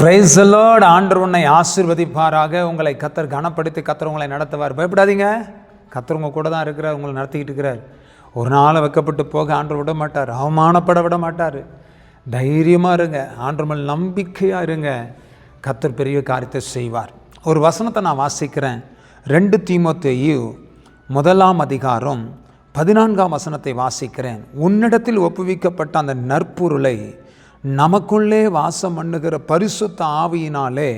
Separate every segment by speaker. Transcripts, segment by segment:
Speaker 1: பிரைசலோடு ஆண்டர் உன்னை ஆசிர்வதிப்பாராக. உங்களை கத்தர் கனப்படுத்தி கத்தர் உங்களை நடத்துவார். பயப்படாதீங்க. கத்தர் உங்கள் கூட தான் இருக்கிறார் உங்களை நடத்திக்கிட்டு இருக்கிறார். ஒரு நாளை வைக்கப்பட்டு போக ஆண்டர் விட மாட்டார் அவமானப்பட விட மாட்டார். தைரியமாக இருங்க. ஆண்டர் மேல் நம்பிக்கையாக இருங்க. கத்தர் பெரிய காரியத்தை செய்வார். ஒரு வசனத்தை நான் வாசிக்கிறேன். ரெண்டு தீமோத்தேயு முதலாம் அதிகாரம் பதினான்காம் வசனத்தை வாசிக்கிறேன். உன்னிடத்தில் ஒப்புவிக்கப்பட்ட அந்த நற்பொருளை நமக்குள்ளே வாசம் பண்ணுகிற பரிசுத்த ஆவியினாலே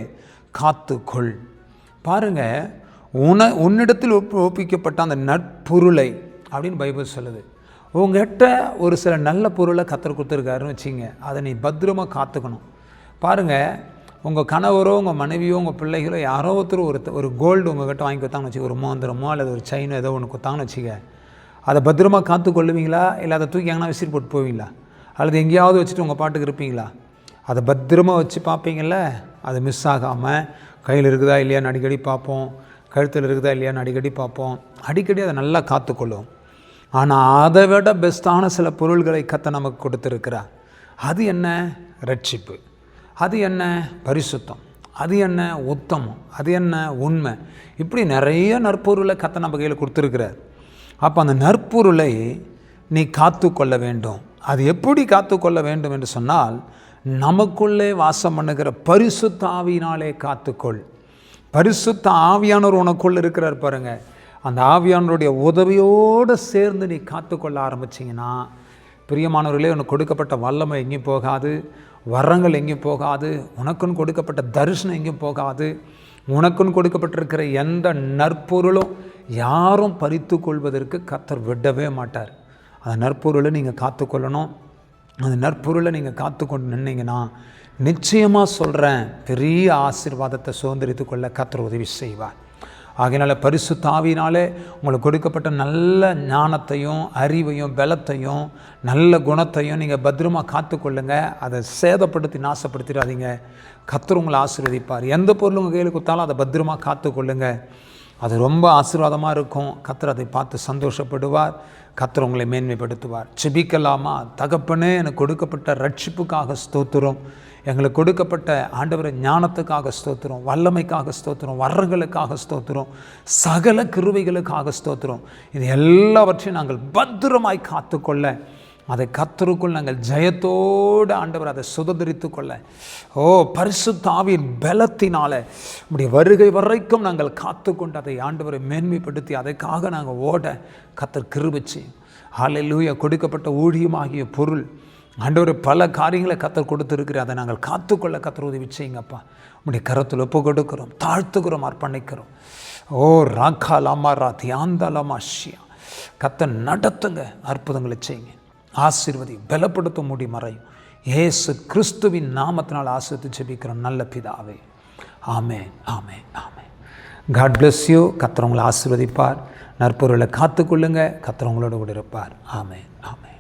Speaker 1: காத்துக்கொள். பாருங்க உன உன்னிடத்தில் ஒப்பு ஒப்பிக்கப்பட்ட அந்த நட்பொருளை அப்படின்னு பைபிள் சொல்லுது. உங்ககிட்ட ஒரு சில நல்ல பொருளை கத்தர் கொடுத்துருக்காருன்னு வச்சிங்க அதை நீ பத்திரமா காத்துக்கணும். பாருங்கள் உங்கள் கணவரோ உங்கள் மனைவியோ உங்கள் பிள்ளைகளோ யாரோ ஒருத்தர் ஒரு ஒரு கோல்டு உங்ககிட்ட வாங்கி கொடுத்தாங்கன்னு வச்சுக்க ஒரு மோந்திரமோ அல்லது ஒரு செயினோ ஏதோ ஒன்று கொடுத்தாங்கன்னு வச்சுக்க அதை பத்திரமா காத்து கொள்ளுவீங்களா இல்லை அதை தூக்கி எங்கன்னா விசிறி போட்டு போவீங்களா? அல்லது எங்கேயாவது வச்சுட்டு உங்கள் பாட்டுக்கு இருப்பீங்களா? அதை பத்திரமா வச்சு பார்ப்பீங்கள்ல அது மிஸ் ஆகாமல் கையில் இருக்குதா இல்லையான்னு அடிக்கடி பார்ப்போம். கழுத்தில் இருக்குதா இல்லையான்னு அடிக்கடி பார்ப்போம். அடிக்கடி அதை நல்லா காத்துக்கொள்ளும். ஆனால் அதை விட பெஸ்ட்டான சில பொருள்களை கத்த நமக்கு கொடுத்துருக்கிறார் அது என்ன? ரட்சிப்பு. அது என்ன? பரிசுத்தம். அது என்ன? உத்தமம். அது என்ன? உண்மை. இப்படி நிறைய நற்பொருளை கத்த நம்ம கையில் கொடுத்துருக்கிறார். அப்போ அந்த நற்பொருளை நீ காத்து கொள்ள வேண்டும். அது எப்படி காத்துக்கொள்ள வேண்டும் என்று சொன்னால் நமக்குள்ளே வாசம் பண்ணுகிற பரிசுத்த ஆவியினாலே காத்துக்கொள். பரிசுத்த ஆவியானவர் உனக்குள்ள இருக்கிறார் பாருங்க. அந்த ஆவியானவருடைய உதவியோடு சேர்ந்து நீ காத்துக்கொள்ள ஆரம்பிச்சிங்கன்னா பிரியமானவர்களே உனக்கு கொடுக்கப்பட்ட வல்லமை எங்கேயும் போகாது வரங்கள் எங்கேயும் போகாது உனக்குன்னு கொடுக்கப்பட்ட தரிசனம் எங்கேயும் போகாது உனக்குன்னு கொடுக்கப்பட்டிருக்கிற எந்த நற்பொருளும் யாரும் பறித்து கொள்வதற்கு கத்தர் விடவே மாட்டார். அந்த நற்பொருளை நீங்கள் காத்துக்கொள்ளணும். அந்த நற்பொருளை நீங்கள் காத்துக்கொண்டு நின்னீங்கன்னா நிச்சயமாக சொல்கிறேன் பெரிய ஆசீர்வாதத்தை சுதந்திரித்து கொள்ள கத்திர உதவி செய்வார். ஆகையினால பரிசு தாவினாலே உங்களுக்கு கொடுக்கப்பட்ட நல்ல ஞானத்தையும் அறிவையும் பலத்தையும் நல்ல குணத்தையும் நீங்கள் பத்திரமா காத்துக்கொள்ளுங்க. அதை சேதப்படுத்தி நாசப்படுத்திடாதீங்க. கத்தர் உங்களை ஆசீர்வதிப்பார். எந்த பொருள் உங்கள் கையில் கொடுத்தாலும் அதை பத்திரமா காத்துக்கொள்ளுங்க. அது ரொம்ப ஆசீர்வாதமாக இருக்கும். கத்தர் அதை பார்த்து சந்தோஷப்படுவார். கத்தர் உங்களை மேன்மைப்படுத்துவார். செபிக்கலாமா தகப்பனே எனக்கு கொடுக்கப்பட்ட ரட்சிப்புக்காக ஸ்தோத்திரம். எங்களுக்கு கொடுக்கப்பட்ட ஆண்டவரை ஞானத்துக்காக ஸ்தோத்திரம். வல்லமைக்காக ஸ்தோத்திரம். வர்றங்களுக்காக ஸ்தோத்திரம். சகல கிருவைகளுக்காக ஸ்தோத்திரம். இது எல்லாவற்றையும் நாங்கள் பத்திரமாய் காத்துக்கொள்ள அதை கத்தருக்குள் நாங்கள் ஜெயத்தோடு ஆண்டவர் அதை சுதந்திரித்து கொள்ள ஓ பரிசுத்தாவின் பலத்தினால நம்முடைய வருகை வரைக்கும் நாங்கள் காத்துக்கொண்டு அதை ஆண்டவரை மேன்மைப்படுத்தி அதற்காக நாங்கள் ஓட கத்தர் கிருபிச்சு ஹalleluya கொடுக்கப்பட்ட ஊழியமாகிய பொருள். ஆண்டவர் பல காரியங்களை கத்தர் கொடுத்துருக்கிற அதை நாங்கள் காத்துக்கொள்ள கத்தர் உதவி செய்யுங்கப்பா. உடைய கரத்தில் ஒப்பு கொடுக்கிறோம். தாழ்த்துக்கிறோம் அர்ப்பணிக்கிறோம். ஓ ராக்கா லாமா ரா தியாந்தா லாமா ஷியா. கத்தை நடத்துங்க அற்புதங்களை செய்யுங்க. ஆசீர்வதி பலப்படுத்த முடி மறையும். ஏசு கிறிஸ்துவின் நாமத்தினால் ஆசிரித்து ஜெபிக்கிறோம் நல்ல பிதாவே. ஆமே ஆமே ஆமே காட் பிளஸ் யூ கத்திரவங்களை ஆசிர்வதிப்பார். நற்பொருளை காத்துக்கொள்ளுங்க. கத்திரவங்களோடு கூட இருப்பார். ஆமே ஆமே